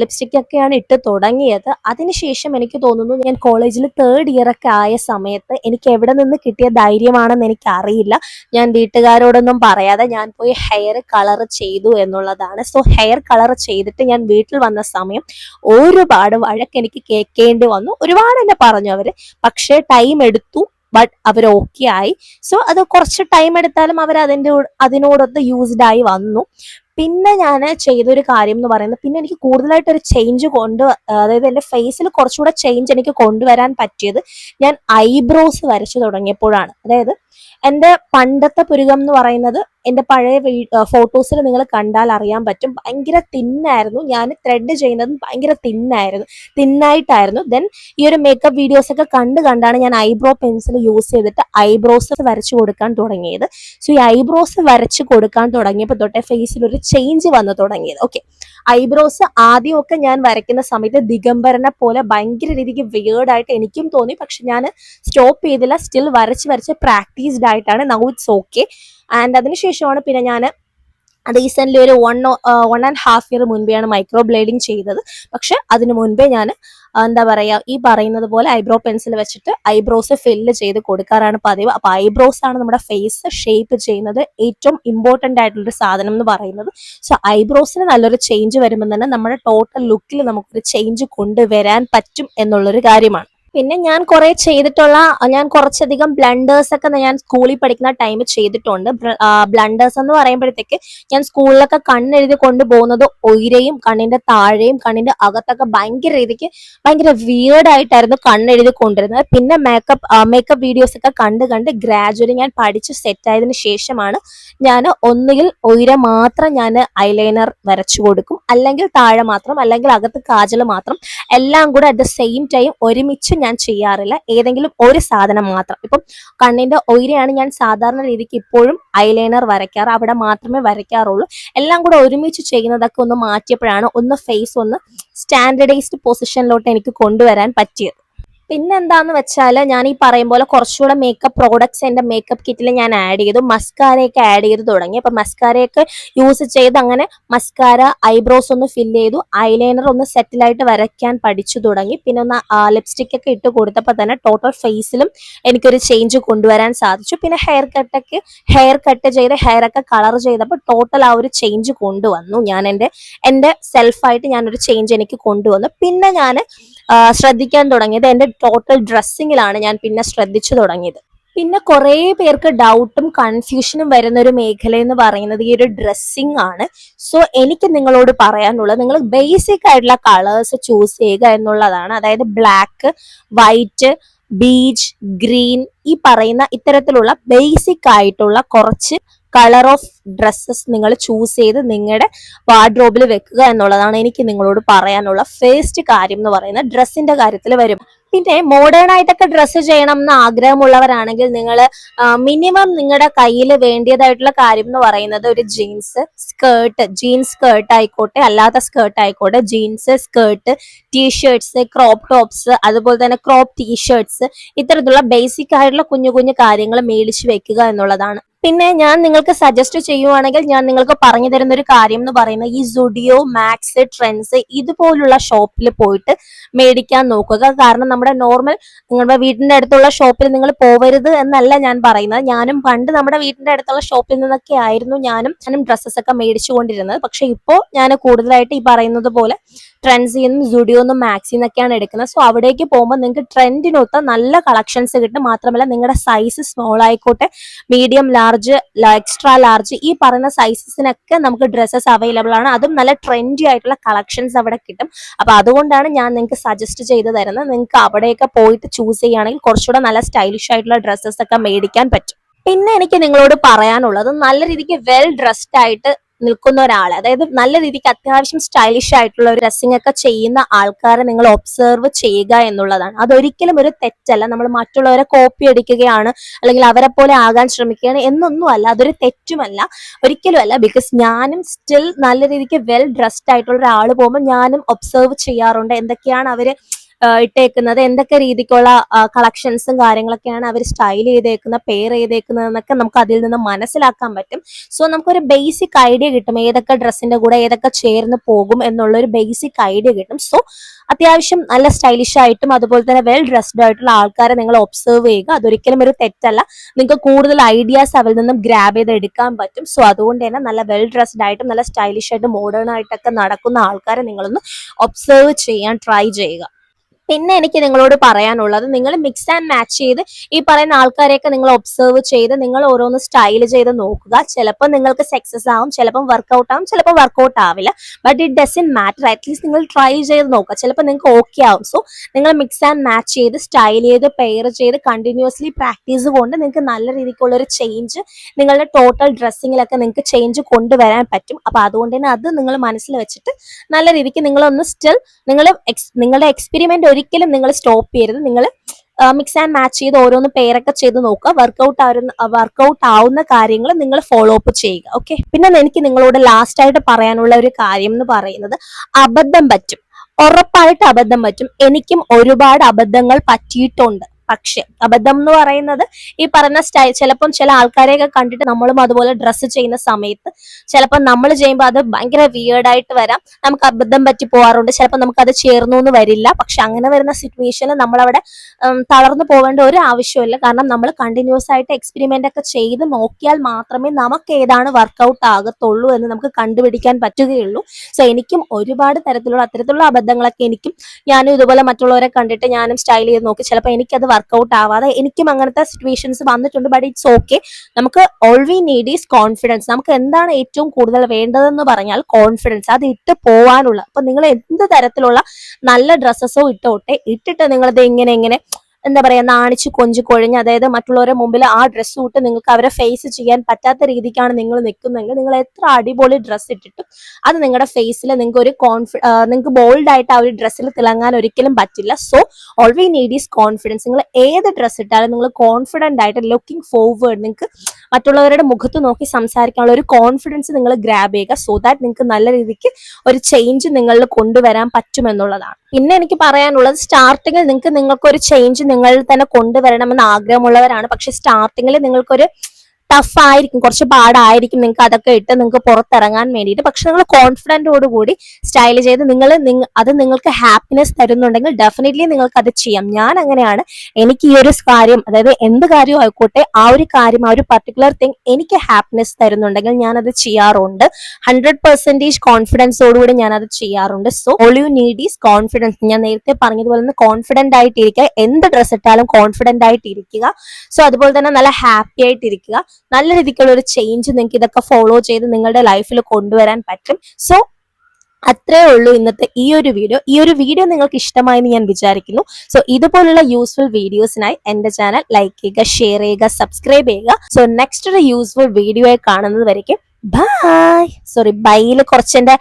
Speaker 1: ലിപ്സ്റ്റിക് ഒക്കെയാണ് ഇട്ട് തുടങ്ങിയത്. അതിനുശേഷം എനിക്ക് തോന്നുന്നു ഞാൻ കോളേജിൽ തേർഡ് ഇയർ ഒക്കെ ആയ സമയത്ത് എനിക്ക് എവിടെ നിന്ന് കിട്ടിയ ധൈര്യമാണെന്ന് എനിക്ക് അറിയില്ല ഞാൻ വീട്ടുകാരോടൊന്നും പറയാതെ ഞാൻ പോയി ഹെയർ കളർ ചെയ്തു എന്നുള്ളതാണ്. സോ ഹെയർ കളർ ചെയ്തിട്ട് ഞാൻ വീട്ടിൽ വന്ന സമയം ഒരുപാട് വഴക്ക് എനിക്ക് കേൾക്കേണ്ടി വന്നു. ഒരുപാട് എന്നെ പറഞ്ഞു അവർ. പക്ഷേ ടൈം എടുത്തു ബട്ട് അവർ ഓക്കെ ആയി. സോ അത് കുറച്ച് ടൈം എടുത്താലും അവർ അതിന്റെ അതിനോടൊത്ത് യൂസ്ഡ് ആയി വന്നു. പിന്നെ ഞാൻ ചെയ്തൊരു കാര്യം എന്ന് പറയുന്നത് പിന്നെ എനിക്ക് കൂടുതലായിട്ട് ഒരു ചേഞ്ച് കൊണ്ട് അതായത് എന്റെ ഫേസിൽ കുറച്ചുകൂടെ ചേഞ്ച് എനിക്ക് കൊണ്ടുവരാൻ പറ്റിയത് ഞാൻ ഐബ്രോസ് വരച്ചു തുടങ്ങിയപ്പോഴാണ്. അതായത് എന്റെ പണ്ടത്തെ പുരുകം എന്ന് പറയുന്നത് എന്റെ പഴയ ഫോട്ടോസിൽ നിങ്ങൾ കണ്ടാൽ അറിയാൻ പറ്റും. ഭയങ്കര തിന്നായിരുന്നു. ഞാൻ ത്രെഡ് ചെയ്യുന്നതും ഭയങ്കര തിന്നായിരുന്നു. തിന്നായിട്ടായിരുന്നു. ദെൻ ഈ ഒരു മേക്കപ്പ് വീഡിയോസ് ഒക്കെ കണ്ട് കണ്ടാണ് ഞാൻ ഐബ്രോ പെൻസിൽ യൂസ് ചെയ്തിട്ട് ഐബ്രോസ് വരച്ചു കൊടുക്കാൻ തുടങ്ങിയത്. സോ ഈ ഐബ്രോസ് വരച്ച് കൊടുക്കാൻ തുടങ്ങിയപ്പോൾ തൊട്ടേ ഫേസിൽ ഒരു ചേഞ്ച് വന്നു തുടങ്ങിയത്. ഓക്കെ ഐബ്രോസ് ആദ്യമൊക്കെ ഞാൻ വരയ്ക്കുന്ന സമയത്ത് ദിഗംബരനെ പോലെ ഭയങ്കര രീതിക്ക് വിയേർഡായിട്ട് എനിക്കും തോന്നി. പക്ഷെ ഞാൻ സ്റ്റോപ്പ് ചെയ്തില്ല. സ്റ്റിൽ വരച്ച് വരച്ച് പ്രാക്ടീസ്ഡ് ആയിട്ടാണ് നൗ ഇറ്റ്സ് ഓക്കെ ആൻഡ് അതിനുശേഷമാണ് പിന്നെ ഞാൻ റീസെന്റ് ഒരു one one and half year മുൻപെയാണ് microblading ചെയ്തത്. പക്ഷെ അതിനു മുൻപേ ഞാൻ എന്താ പറയാ ഈ പറയുന്നത് പോലെ ഐബ്രോ പെൻസിൽ വെച്ചിട്ട് ഐബ്രോസ് ഫില്ല് ചെയ്ത് കൊടുക്കാറാണ് പതിവ്. അപ്പൊ ഐബ്രോസ് ആണ് നമ്മുടെ ഫേസ് ഷേപ്പ് ചെയ്യുന്നത് ഏറ്റവും ഇമ്പോർട്ടന്റ് ആയിട്ടുള്ള ഒരു സാധനം എന്ന് പറയുന്നത്. സോ ഐബ്രോസിന് നല്ലൊരു ചേഞ്ച് വരുമ്പോൾ തന്നെ നമ്മുടെ ടോട്ടൽ ലുക്കിൽ നമുക്കൊരു ചേഞ്ച് കൊണ്ടുവരാൻ പറ്റും എന്നുള്ളൊരു കാര്യമാണ്. പിന്നെ ഞാൻ കുറെ ചെയ്തിട്ടുള്ള ഞാൻ കുറച്ചധികം ബ്ലണ്ടേഴ്സ് ഒക്കെ ഞാൻ സ്കൂളിൽ പഠിക്കുന്ന ടൈമിൽ ചെയ്തിട്ടുണ്ട്. ബ്ലണ്ടേഴ്സ് എന്ന് പറയുമ്പോഴത്തേക്ക് ഞാൻ സ്കൂളിലൊക്കെ കണ്ണെഴുതി കൊണ്ടുപോകുന്നത് ഒയിരയും കണ്ണിന്റെ താഴെയും കണ്ണിന്റെ അകത്തൊക്കെ ഭയങ്കര രീതിക്ക് ഭയങ്കര വിയേർഡ് ആയിട്ടായിരുന്നു കണ്ണെഴുതി കൊണ്ടിരുന്നത്. പിന്നെ മേക്കപ്പ് മേക്കപ്പ് വീഡിയോസ് ഒക്കെ കണ്ട് കണ്ട് ഗ്രാജുവലി ഞാൻ പഠിച്ച് സെറ്റ് ആയതിനു ശേഷമാണ് ഞാൻ ഒന്നുകിൽ ഒയിര മാത്രം ഞാൻ ഐലൈനർ വരച്ചു കൊടുക്കും. അല്ലെങ്കിൽ താഴെ മാത്രം അല്ലെങ്കിൽ അകത്ത് കാജൽ മാത്രം. എല്ലാം കൂടെ അറ്റ് ദ സെയിം ടൈം ഒരുമിച്ച് ഞാൻ ചെയ്യാറില്ല. ഏതെങ്കിലും ഒരു സാധനം മാത്രം. ഇപ്പം കണ്ണിന്റെ ഒയിരയാണ് ഞാൻ സാധാരണ രീതിക്ക് ഇപ്പോഴും ഐലൈനർ വരയ്ക്കാറ്. അവിടെ മാത്രമേ വരയ്ക്കാറുള്ളൂ. എല്ലാം കൂടെ ഒരുമിച്ച് ചെയ്യുന്നതൊക്കെ ഒന്ന് മാറ്റിയപ്പോഴാണ് ഒന്ന് ഫേസ് ഒന്ന് സ്റ്റാൻഡേർഡൈസ്ഡ് പൊസിഷനിലോട്ട് എനിക്ക് കൊണ്ടുവരാൻ പറ്റിയത്. പിന്നെന്താന്ന് വെച്ചാൽ ഞാൻ ഈ പറയും പോലെ കുറച്ചുകൂടെ മേക്കപ്പ് പ്രോഡക്ട്സ് എന്റെ മേക്കപ്പ് കിറ്റിൽ ഞാൻ ആഡ് ചെയ്തു. മസ്കാരയൊക്കെ ആഡ് ചെയ്ത് തുടങ്ങി. അപ്പൊ മസ്കാരയൊക്കെ യൂസ് ചെയ്ത് അങ്ങനെ മസ്കാര ഐബ്രോസ് ഒന്ന് ഫിൽ ചെയ്തു. ഐലൈനർ ഒന്ന് സെറ്റിലായിട്ട് വരയ്ക്കാൻ പഠിച്ചു തുടങ്ങി. പിന്നെ ഒന്ന് ലിപ്സ്റ്റിക് ഒക്കെ ഇട്ട് കൊടുത്തപ്പോൾ തന്നെ ടോട്ടൽ ഫേസിലും എനിക്കൊരു ചേഞ്ച് കൊണ്ടുവരാൻ സാധിച്ചു. പിന്നെ ഹെയർ കട്ടൊക്കെ ഹെയർ കട്ട് ചെയ്ത് ഹെയർ ഒക്കെ കളർ ചെയ്തപ്പോൾ ടോട്ടൽ ആ ഒരു ചേഞ്ച് കൊണ്ടുവന്നു. ഞാൻ എന്റെ എന്റെ സെൽഫായിട്ട് ഞാനൊരു ചേഞ്ച് എനിക്ക് കൊണ്ടുവന്നു. പിന്നെ ഞാൻ ശ്രദ്ധിക്കാൻ തുടങ്ങിയത്. എന്റെ ടോട്ടൽ ഡ്രസ്സിങ്ങിലാണ് ഞാൻ പിന്നെ ശ്രദ്ധിച്ചു തുടങ്ങിയത്. പിന്നെ കുറേ പേർക്ക് ഡൗട്ടും കൺഫ്യൂഷനും വരുന്ന ഒരു മേഖല എന്ന് പറയുന്നത് ഈ ഒരു ഡ്രസ്സിങ് ആണ്. സോ എനിക്ക് നിങ്ങളോട് പറയാനുള്ളത് നിങ്ങൾ ബേസിക് ആയിട്ടുള്ള കളേഴ്സ് ചൂസ് ചെയ്യുക എന്നുള്ളതാണ്. അതായത് ബ്ലാക്ക് വൈറ്റ് ബീച്ച് ഗ്രീൻ ഈ പറയുന്ന ഇത്തരത്തിലുള്ള ബേസിക് ആയിട്ടുള്ള കുറച്ച് കളർ ഓഫ് ഡ്രസ്സസ് നിങ്ങൾ ചൂസ് ചെയ്ത് നിങ്ങളുടെ വാർഡ്രോബിൽ വെക്കുക എന്നുള്ളതാണ് എനിക്ക് നിങ്ങളോട് പറയാനുള്ള ഫേസ്റ്റ് കാര്യം എന്ന് പറയുന്നത് ഡ്രസ്സിന്റെ കാര്യത്തിൽ വരും. പിന്നെ മോഡേൺ ആയിട്ടൊക്കെ ഡ്രസ്സ് ചെയ്യണം എന്ന് ആഗ്രഹമുള്ളവരാണെങ്കിൽ നിങ്ങൾ മിനിമം നിങ്ങളുടെ കയ്യിൽ വേണ്ടിയതായിട്ടുള്ള കാര്യം എന്ന് പറയുന്നത് ഒരു ജീൻസ് സ്കേർട്ട് ജീൻസ് സ്കേർട്ട് ആയിക്കോട്ടെ അല്ലാത്ത സ്കേർട്ട് ആയിക്കോട്ടെ jeans skirt t-shirts crop tops അതുപോലെ തന്നെ ക്രോപ്പ് ടീഷർട്സ് ഇത്തരത്തിലുള്ള ബേസിക് ആയിട്ടുള്ള കുഞ്ഞു കുഞ്ഞു കാര്യങ്ങൾ മേടിച്ച് വെക്കുക എന്നുള്ളതാണ്. പിന്നെ ഞാൻ നിങ്ങൾക്ക് സജസ്റ്റ് ചെയ്യുവാണെങ്കിൽ ഞാൻ നിങ്ങൾക്ക് പറഞ്ഞു തരുന്ന ഒരു കാര്യം എന്ന് പറയുന്നത് ഈ സുഡിയോ മാക്സ് ട്രെൻഡ്സ് ഇതുപോലുള്ള ഷോപ്പിൽ പോയിട്ട് മേടിക്കാൻ നോക്കുക. കാരണം നമ്മുടെ നോർമൽ നിങ്ങളുടെ വീടിന്റെ അടുത്തുള്ള ഷോപ്പിൽ നിങ്ങൾ പോവരുത് എന്നല്ല ഞാൻ പറയുന്നത്. ഞാനും പണ്ട് നമ്മുടെ വീടിന്റെ അടുത്തുള്ള ഷോപ്പിൽ നിന്നൊക്കെ ആയിരുന്നു ഞാനും ഞാനും ഡ്രസ്സസ് ഒക്കെ മേടിച്ചുകൊണ്ടിരുന്നത് പക്ഷെ ഇപ്പോൾ ഞാൻ കൂടുതലായിട്ട് ഈ പറയുന്നത് പോലെ ട്രെൻഡ്സിൽ നിന്നും സുഡിയോ നിന്നും മാക്സിൽ നിന്നൊക്കെയാണ് എടുക്കുന്നത്. സോ അവിടേക്ക് പോകുമ്പോൾ നിങ്ങൾക്ക് ട്രെൻഡിനൊത്ത നല്ല കളക്ഷൻസ് കിട്ടും. മാത്രമല്ല നിങ്ങളുടെ സൈസ് സ്മോൾ ആയിക്കോട്ടെ മീഡിയം ലാർജ് എക്സ്ട്രാ ലാർജ് ഈ പറയുന്ന സൈസസിനൊക്കെ നമുക്ക് ഡ്രസ്സസ് അവൈലബിൾ ആണ്. അതും നല്ല ട്രെൻഡി ആയിട്ടുള്ള കളക്ഷൻസ് അവിടെ കിട്ടും. അപ്പൊ അതുകൊണ്ടാണ് ഞാൻ നിങ്ങൾക്ക് സജസ്റ്റ് ചെയ്ത് തരുന്നത്. നിങ്ങൾക്ക് അവിടെയൊക്കെ പോയിട്ട് ചൂസ് ചെയ്യുകയാണെങ്കിൽ കുറച്ചുകൂടെ നല്ല സ്റ്റൈലിഷ് ആയിട്ടുള്ള ഡ്രസ്സസ് ഒക്കെ മേടിക്കാൻ പറ്റും. പിന്നെ എനിക്ക് നിങ്ങളോട് പറയാനുള്ളത് നല്ല രീതിക്ക് വെൽ ഡ്രസ്ഡ് ആയിട്ട് നിൽക്കുന്ന ഒരാൾ അതായത് നല്ല രീതിക്ക് അത്യാവശ്യം സ്റ്റൈലിഷ് ആയിട്ടുള്ള ഒരു ഡ്രസ്സിംഗ് ഒക്കെ ചെയ്യുന്ന ആൾക്കാരെ നിങ്ങൾ ഒബ്സർവ് ചെയ്യുക എന്നുള്ളതാണ്. അതൊരിക്കലും ഒരു തെറ്റല്ല. നമ്മൾ മറ്റുള്ളവരെ കോപ്പി അടിക്കുകയാണ് അല്ലെങ്കിൽ അവരെ പോലെ ആകാൻ ശ്രമിക്കുകയാണ് എന്നൊന്നും അല്ല അതൊരു തെറ്റുമല്ല. ഒരിക്കലും അല്ല ബിക്കോസ് ഞാനും സ്റ്റിൽ നല്ല രീതിക്ക് വെൽ ഡ്രസ്ഡ് ആയിട്ടുള്ള ഒരാൾ പോകുമ്പോൾ ഞാനും ഒബ്സർവ് ചെയ്യാറുണ്ട്. എന്തൊക്കെയാണ് അവർ ഇട്ടേക്കുന്നത്. എന്തൊക്കെ രീതിക്കുള്ള കളക്ഷൻസും കാര്യങ്ങളൊക്കെയാണ് അവർ സ്റ്റൈൽ ചെയ്തേക്കുന്നത് പെയർ ചെയ്തേക്കുന്നത് എന്നൊക്കെ നമുക്ക് അതിൽ നിന്ന് മനസ്സിലാക്കാൻ പറ്റും. സോ നമുക്കൊരു ബേസിക് ഐഡിയ കിട്ടും. ഏതൊക്കെ ഡ്രസ്സിന്റെ കൂടെ ഏതൊക്കെ ചേർന്ന് പോകും എന്നുള്ള ഒരു ബേസിക് ഐഡിയ കിട്ടും. സോ അത്യാവശ്യം നല്ല സ്റ്റൈലിഷ് ആയിട്ടും അതുപോലെ തന്നെ വെൽ ഡ്രസ്ഡ് ആയിട്ടുള്ള ആൾക്കാരെ നിങ്ങൾ ഒബ്സർവ് ചെയ്യുക. അതൊരിക്കലും ഒരു തെറ്റല്ല. നിങ്ങൾക്ക് കൂടുതൽ ഐഡിയാസ് അവരിൽ നിന്നും ഗ്രാബ് ചെയ്ത് എടുക്കാൻ പറ്റും. സോ അതുകൊണ്ട് തന്നെ നല്ല വെൽ ഡ്രസ്ഡ് ആയിട്ടും നല്ല സ്റ്റൈലിഷ് ആയിട്ട് മോഡേൺ ആയിട്ടൊക്കെ നടക്കുന്ന ആൾക്കാരെ നിങ്ങളൊന്ന് ഒബ്സർവ് ചെയ്യാൻ ട്രൈ ചെയ്യുക. പിന്നെ എനിക്ക് നിങ്ങളോട് പറയാനുള്ളത് നിങ്ങൾ മിക്സ് ആൻഡ് മാച്ച് ചെയ്ത് ഈ പറയുന്ന ആൾക്കാരെയൊക്കെ നിങ്ങൾ ഒബ്സർവ് ചെയ്ത് നിങ്ങൾ ഓരോന്ന് സ്റ്റൈൽ ചെയ്ത് നോക്കുക. ചിലപ്പോൾ നിങ്ങൾക്ക് സക്സസ് ആവും ചിലപ്പോൾ വർക്കൗട്ട് ആവും ചിലപ്പോൾ വർക്കൗട്ട് ആവില്ല. But it doesn't matter at least നിങ്ങൾ ട്രൈ ചെയ്ത് നോക്കുക. ചിലപ്പോൾ നിങ്ങൾക്ക് ഓക്കെ ആവും. സോ നിങ്ങൾ മിക്സ് ആൻഡ് മാച്ച് ചെയ്ത് സ്റ്റൈൽ ചെയ്ത് പെയർ ചെയ്ത് കണ്ടിന്യൂസ്ലി പ്രാക്ടീസ് കൊണ്ട് നിങ്ങൾക്ക് നല്ല രീതിക്കുള്ള ഒരു ചേഞ്ച് നിങ്ങളുടെ ടോട്ടൽ ഡ്രസ്സിങ്ങിലൊക്കെ നിങ്ങൾക്ക് ചേഞ്ച് കൊണ്ടുവരാൻ പറ്റും. അപ്പോൾ അതുകൊണ്ട് തന്നെ അത് നിങ്ങൾ മനസ്സിൽ വെച്ചിട്ട് നല്ല രീതിക്ക് നിങ്ങളൊന്ന് സ്റ്റിൽ നിങ്ങൾ നിങ്ങളുടെ എക്സ്പെരിമെന്റ് ഒരിക്കലും നിങ്ങൾ സ്റ്റോപ്പ് ചെയ്യരുത്. നിങ്ങൾ മിക്സ് ആൻഡ് മാച്ച് ചെയ്ത് ഓരോന്ന് പേരൊക്കെ ചെയ്ത് നോക്കുക. വർക്കൗട്ട് വർക്കൗട്ട് ആവുന്ന കാര്യങ്ങൾ നിങ്ങൾ ഫോളോ അപ്പ് ചെയ്യുക. ഓക്കെ പിന്നെ എനിക്ക് നിങ്ങളോട് ലാസ്റ്റ് ആയിട്ട് പറയാനുള്ള ഒരു കാര്യം എന്ന് പറയുന്നത് അബദ്ധം പറ്റും. ഉറപ്പായിട്ട് അബദ്ധം പറ്റും. എനിക്കും ഒരുപാട് അബദ്ധങ്ങൾ പറ്റിയിട്ടുണ്ട്. പക്ഷെ അബദ്ധം എന്ന് പറയുന്നത് ഈ പറഞ്ഞ സ്റ്റൈൽ ചിലപ്പം ചില ആൾക്കാരെയൊക്കെ കണ്ടിട്ട് നമ്മളും അതുപോലെ ഡ്രസ്സ് ചെയ്യുന്ന സമയത്ത് ചിലപ്പോൾ നമ്മൾ ചെയ്യുമ്പോൾ അത് ഭയങ്കര വിയേർഡായിട്ട് വരാം. നമുക്ക് അബദ്ധം പറ്റി പോകാറുണ്ട് ചിലപ്പോൾ നമുക്ക് അത് ചേർന്നു എന്ന് വരില്ല. പക്ഷെ അങ്ങനെ വരുന്ന സിറ്റുവേഷനിൽ നമ്മളവിടെ തളർന്നു പോകേണ്ട ഒരു ആവശ്യമില്ല കാരണം നമ്മൾ കണ്ടിന്യൂസ് ആയിട്ട് എക്സ്പെരിമെന്റ് ഒക്കെ ചെയ്ത് നോക്കിയാൽ മാത്രമേ നമുക്ക് ഏതാണ് വർക്കൗട്ട് ആകത്തുള്ളൂ എന്ന് നമുക്ക് കണ്ടുപിടിക്കാൻ പറ്റുകയുള്ളൂ. സോ എനിക്കും ഒരുപാട് തരത്തിലുള്ള അത്തരത്തിലുള്ള അബദ്ധങ്ങളൊക്കെ എനിക്കും ഞാനും ഇതുപോലെ മറ്റുള്ളവരെ കണ്ടിട്ട് ഞാനും സ്റ്റൈൽ ചെയ്ത് നോക്കി. ചിലപ്പോൾ എനിക്കത് വർക്കൗട്ട് ആവാതെ എനിക്കും അങ്ങനത്തെ സിറ്റുവേഷൻസ് വന്നിട്ടുണ്ട് ബട്ട് ഇറ്റ്സ് ഓക്കെ നമുക്ക് all we need is confidence നമുക്ക് എന്താണ് ഏറ്റവും കൂടുതൽ വേണ്ടതെന്ന് പറഞ്ഞാൽ കോൺഫിഡൻസ് അത് ഇട്ട് പോവാനുള്ള അപ്പൊ നിങ്ങൾ എന്ത് തരത്തിലുള്ള നല്ല ഡ്രസ്സസോ ഇട്ടോട്ടെ. ഇട്ടിട്ട് നിങ്ങളത് ഇങ്ങനെ ഇങ്ങനെ എന്താ പറയാ നാണിച്ച് കൊഞ്ചു കൊഴിഞ്ഞ് അതായത് മറ്റുള്ളവരുടെ മുമ്പിൽ ആ ഡ്രസ്സ് ഇട്ട് നിങ്ങൾക്ക് അവരെ ഫേസ് ചെയ്യാൻ പറ്റാത്ത രീതിക്കാണ് നിങ്ങൾ നിൽക്കുന്നതെങ്കിൽ നിങ്ങൾ എത്ര അടിപൊളി ഡ്രസ്സ് ഇട്ടിട്ടും അത് നിങ്ങളുടെ ഫേസിൽ നിങ്ങൾക്ക് ഒരു കോൺഫി നിങ്ങൾക്ക് ബോൾഡ് ആയിട്ട് ആ ഒരു ഡ്രസ്സിൽ തിളങ്ങാൻ ഒരിക്കലും പറ്റില്ല. So all we need is confidence നിങ്ങൾ ഏത് ഡ്രസ്സ് ഇട്ടാലും നിങ്ങൾ കോൺഫിഡന്റ് ആയിട്ട് ലുക്കിംഗ് ഫോർവേഡ് നിങ്ങൾക്ക് മറ്റുള്ളവരുടെ മുഖത്ത് നോക്കി സംസാരിക്കാനുള്ള ഒരു കോൺഫിഡൻസ് നിങ്ങൾ ഗ്രാബ് ചെയ്യുക. സോ ദാറ്റ് നിങ്ങൾക്ക് നല്ല രീതിക്ക് ഒരു ചേഞ്ച് നിങ്ങളിൽ കൊണ്ടുവരാൻ പറ്റുമെന്നുള്ളതാണ്. പിന്നെ എനിക്ക് പറയാനുള്ളത് സ്റ്റാർട്ടിങ്ങിൽ നിങ്ങൾക്ക് നിങ്ങൾക്കൊരു ചേഞ്ച് നിങ്ങളിൽ തന്നെ കൊണ്ടുവരണമെന്ന് ആഗ്രഹമുള്ളവരാണ്. പക്ഷെ സ്റ്റാർട്ടിങ്ങിൽ നിങ്ങൾക്കൊരു ടഫ് ആയിരിക്കും കുറച്ച് പാടായിരിക്കും നിങ്ങൾക്ക് അതൊക്കെ ഇട്ട് നിങ്ങൾക്ക് പുറത്തിറങ്ങാൻ വേണ്ടിയിട്ട്. പക്ഷെ നിങ്ങൾ കോൺഫിഡന്റോട് കൂടി സ്റ്റൈൽ ചെയ്ത് നിങ്ങൾ അത് നിങ്ങൾക്ക് ഹാപ്പിനെസ് തരുന്നുണ്ടെങ്കിൽ ഡെഫിനറ്റ്ലി നിങ്ങൾക്ക് അത് ചെയ്യാം. ഞാൻ അങ്ങനെയാണ്. എനിക്ക് ഈ ഒരു കാര്യം അതായത് എന്ത് കാര്യവും ആയിക്കോട്ടെ ആ ഒരു കാര്യം ആ ഒരു പർട്ടിക്കുലർ തിങ് എനിക്ക് ഹാപ്പിനെസ് തരുന്നുണ്ടെങ്കിൽ ഞാൻ അത് ചെയ്യാറുണ്ട് ഹൺഡ്രഡ് പെർസെന്റേജ് കോൺഫിഡൻസോടുകൂടി ഞാൻ അത് ചെയ്യാറുണ്ട്. So all you need is confidence ഞാൻ നേരത്തെ പറഞ്ഞതുപോലെ തന്നെ കോൺഫിഡന്റ് ആയിട്ടിരിക്കുക. എന്ത് ഡ്രസ്സ് ഇട്ടാലും കോൺഫിഡന്റ് ആയിട്ടിരിക്കുക. സോ അതുപോലെ തന്നെ നല്ല ഹാപ്പി ആയിട്ടിരിക്കുക. നല്ല രീതിക്കുള്ള ഒരു ചേഞ്ച് നിങ്ങൾക്ക് ഇതൊക്കെ ഫോളോ ചെയ്ത് നിങ്ങളുടെ ലൈഫിൽ കൊണ്ടുവരാൻ പറ്റും. സോ അത്രേ ഉള്ളൂ ഇന്നത്തെ ഈ ഒരു വീഡിയോ ഈ ഒരു വീഡിയോ നിങ്ങൾക്ക് ഇഷ്ടമായെന്ന് ഞാൻ വിചാരിക്കുന്നു. സോ ഇതുപോലുള്ള യൂസ്ഫുൾ വീഡിയോസിനായി എന്റെ ചാനൽ ലൈക്ക് ചെയ്യുക ഷെയർ ചെയ്യുക സബ്സ്ക്രൈബ് ചെയ്യുക. സോ നെക്സ്റ്റ് ഒരു യൂസ്ഫുൾ വീഡിയോ കാണുന്നത് വരയ്ക്കും. ബൈ സോറി ബൈയിൽ കുറച്ച് എന്റെ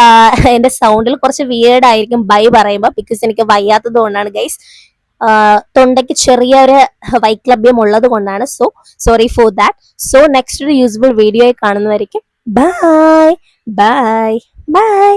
Speaker 1: ആ, എന്റെ സൗണ്ടിൽ കുറച്ച് വിയേർഡ് ആയിരിക്കും. ബൈ പറയുമ്പോൾ ബിക്കോസ് എനിക്ക് വയ്യാത്തത് കൊണ്ടാണ് ഗൈസ് തൊണ്ടയ്ക്ക് ചെറിയൊരു വൈക്ലഭ്യം ഉള്ളത് കൊണ്ടാണ്. So sorry for that so next ഒരു useful video കാണുന്നവരിക്കും. Bye bye bye